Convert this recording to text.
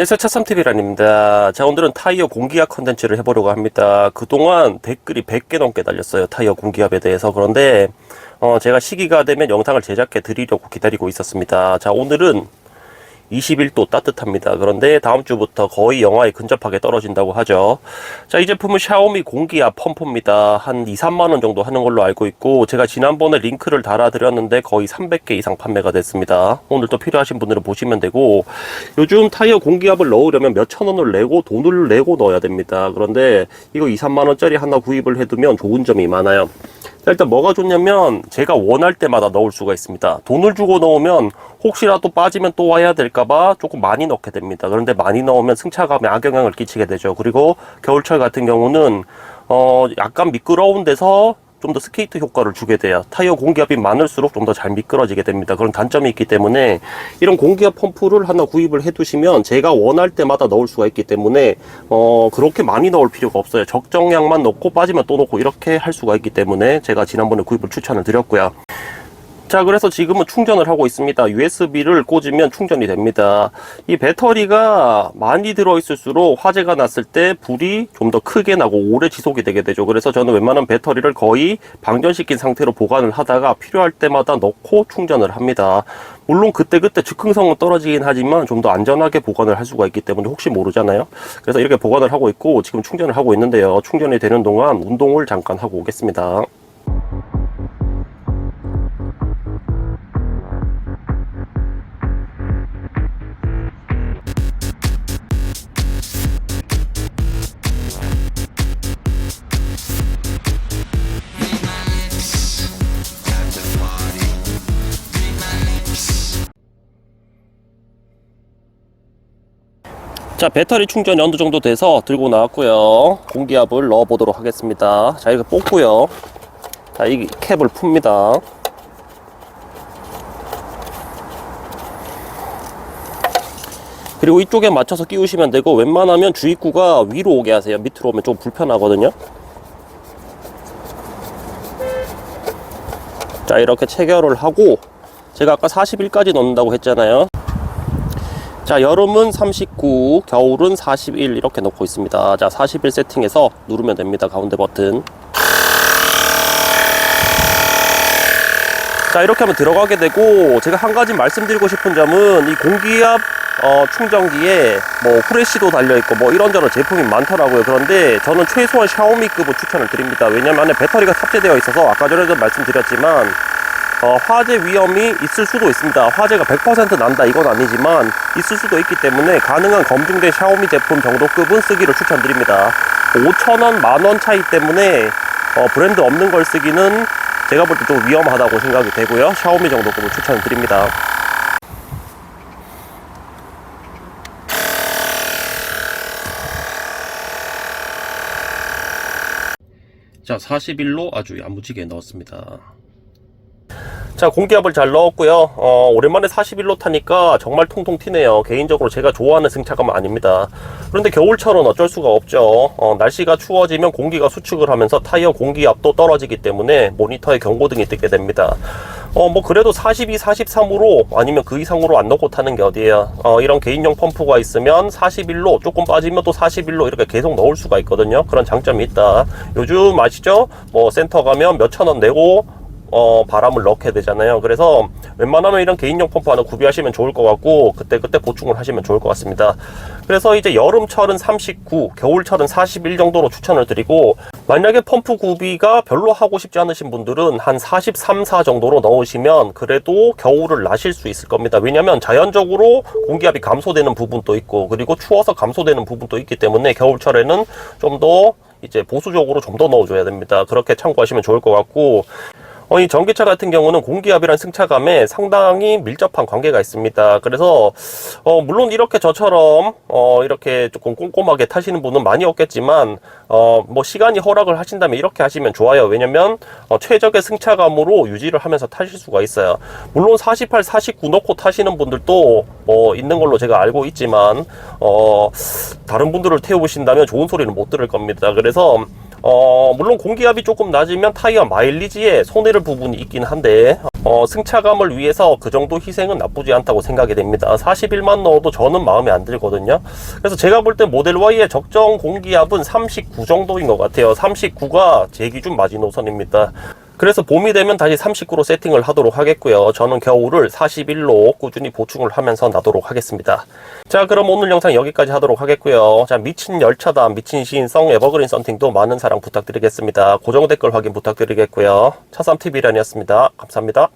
안녕하세요 차삼TV란입니다. 자 오늘은 타이어 공기압 컨텐츠를 해보려고 합니다. 그동안 댓글이 100개 넘게 달렸어요 타이어 공기압에 대해서. 그런데 어, 제가 시기가 되면 영상을 제작해 드리려고 기다리고 있었습니다. 자 오늘은 21도 따뜻합니다. 그런데 다음 주부터 거의 영하에 근접하게 떨어진다고 하죠. 자, 이 제품은 샤오미 공기압 펌프입니다. 한 2, 3만 원 정도 하는 걸로 알고 있고 제가 지난번에 링크를 달아드렸는데 거의 300개 이상 판매가 됐습니다. 오늘 또 필요하신 분들은 보시면 되고 요즘 타이어 공기압을 넣으려면 몇천 원을 내고 돈을 내고 넣어야 됩니다. 그런데 이거 2, 3만 원짜리 하나 구입을 해두면 좋은 점이 많아요. 자, 일단 뭐가 좋냐면 제가 원할 때마다 넣을 수가 있습니다. 돈을 주고 넣으면 혹시라도 빠지면 또 와야 될까봐 조금 많이 넣게 됩니다. 그런데 많이 넣으면 승차감에 악영향을 끼치게 되죠. 그리고 겨울철 같은 경우는 어 약간 미끄러운 데서 좀 더 스케이트 효과를 주게 돼요. 타이어 공기압이 많을수록 좀 더 잘 미끄러지게 됩니다. 그런 단점이 있기 때문에 이런 공기압 펌프를 하나 구입을 해두시면 제가 원할 때마다 넣을 수가 있기 때문에 어 그렇게 많이 넣을 필요가 없어요. 적정량만 넣고 빠지면 또 넣고 이렇게 할 수가 있기 때문에 제가 지난번에 구입을 추천을 드렸고요. 자 그래서 지금은 충전을 하고 있습니다. USB를 꽂으면 충전이 됩니다. 이 배터리가 많이 들어있을수록 화재가 났을 때 불이 좀 더 크게 나고 오래 지속이 되게 되죠. 그래서 저는 웬만한 배터리를 거의 방전시킨 상태로 보관을 하다가 필요할 때마다 넣고 충전을 합니다. 물론 그때그때 즉흥성은 떨어지긴 하지만 좀 더 안전하게 보관을 할 수가 있기 때문에 혹시 모르잖아요. 그래서 이렇게 보관을 하고 있고 지금 충전을 하고 있는데요. 충전이 되는 동안 운동을 잠깐 하고 오겠습니다 자 배터리 충전이 어느 정도 돼서 들고 나왔고요. 공기압을 넣어 보도록 하겠습니다. 자 이거 뽑고요. 자 이 캡을 풉니다. 그리고 이쪽에 맞춰서 끼우시면 되고 웬만하면 주입구가 위로 오게 하세요. 밑으로 오면 좀 불편하거든요. 자 이렇게 체결을 하고 제가 아까 41까지 넣는다고 했잖아요 자 여름은 39 겨울은 41 이렇게 넣고 있습니다. 자 41 세팅해서 누르면 됩니다. 가운데 버튼. 자 이렇게 하면 들어가게 되고 제가 한 가지 말씀드리고 싶은 점은 이 공기압 어, 충전기에 뭐 후레쉬도 달려있고 뭐 이런저런 제품이 많더라고요. 그런데 저는 최소한 샤오미급을 추천을 드립니다. 왜냐면 안에 배터리가 탑재되어 있어서 아까 전에도 말씀드렸지만 어, 화재 위험이 있을 수도 있습니다. 화재가 100% 난다 이건 아니지만 있을 수도 있기 때문에 가능한 검증된 샤오미 제품 정도급은 쓰기를 추천드립니다. 5천원, 만원 차이 때문에 어, 브랜드 없는 걸 쓰기는 제가 볼 때 좀 위험하다고 생각이 되고요. 샤오미 정도급을 추천드립니다. 자, 41로 아주 야무지게 넣었습니다. 자 공기압을 잘 넣었고요. 어, 오랜만에 41로 타니까 정말 통통 튀네요. 개인적으로 제가 좋아하는 승차감은 아닙니다. 그런데 겨울철은 어쩔 수가 없죠. 어, 날씨가 추워지면 공기가 수축을 하면서 타이어 공기압도 떨어지기 때문에 모니터에 경고등이 뜨게 됩니다. 어, 뭐 그래도 42, 43으로 아니면 그 이상으로 안 넣고 타는 게 어디에요? 어, 이런 개인용 펌프가 있으면 41로 조금 빠지면 또 41로 이렇게 계속 넣을 수가 있거든요. 그런 장점이 있다. 요즘 아시죠? 뭐 센터 가면 몇천 원 내고 어, 바람을 넣게 되잖아요. 그래서 웬만하면 이런 개인용 펌프 하나 구비하시면 좋을 것 같고 그때 그때 보충을 하시면 좋을 것 같습니다. 그래서 이제 여름철은 39, 겨울철은 41 정도로 추천을 드리고 만약에 펌프 구비가 별로 하고 싶지 않으신 분들은 한 43, 4 정도로 넣으시면 그래도 겨울을 나실 수 있을 겁니다. 왜냐면 자연적으로 공기압이 감소되는 부분도 있고 그리고 추워서 감소되는 부분도 있기 때문에 겨울철에는 좀 더 이제 보수적으로 좀 더 넣어줘야 됩니다. 그렇게 참고하시면 좋을 것 같고 어, 이 전기차 같은 경우는 공기압이란 승차감에 상당히 밀접한 관계가 있습니다. 그래서 어, 물론 이렇게 저처럼 어, 이렇게 조금 꼼꼼하게 타시는 분은 많이 없겠지만 어, 뭐 시간이 허락을 하신다면 이렇게 하시면 좋아요. 왜냐면 어, 최적의 승차감으로 유지를 하면서 타실 수가 있어요. 물론 48, 49 넣고 타시는 분들도 뭐 있는 걸로 제가 알고 있지만 어, 다른 분들을 태워보신다면 좋은 소리는 못 들을 겁니다. 그래서 어, 물론 공기압이 조금 낮으면 타이어 마일리지에 손해를 부분이 있긴 한데 어, 승차감을 위해서 그 정도 희생은 나쁘지 않다고 생각이 됩니다. 41만 넣어도 저는 마음에 안 들거든요. 그래서 제가 볼 때 모델 Y의 적정 공기압은 39 정도인 것 같아요. 39가 제 기준 마지노선입니다. 그래서 봄이 되면 다시 39로 세팅을 하도록 하겠고요. 저는 겨울을 41로 꾸준히 보충을 하면서 나도록 하겠습니다. 자, 그럼 오늘 영상 여기까지 하도록 하겠고요. 자, 미친 열차다, 미친 시인 성, 에버그린 썬팅도 많은 사랑 부탁드리겠습니다. 고정 댓글 확인 부탁드리겠고요. 차삼TV란이었습니다. 감사합니다.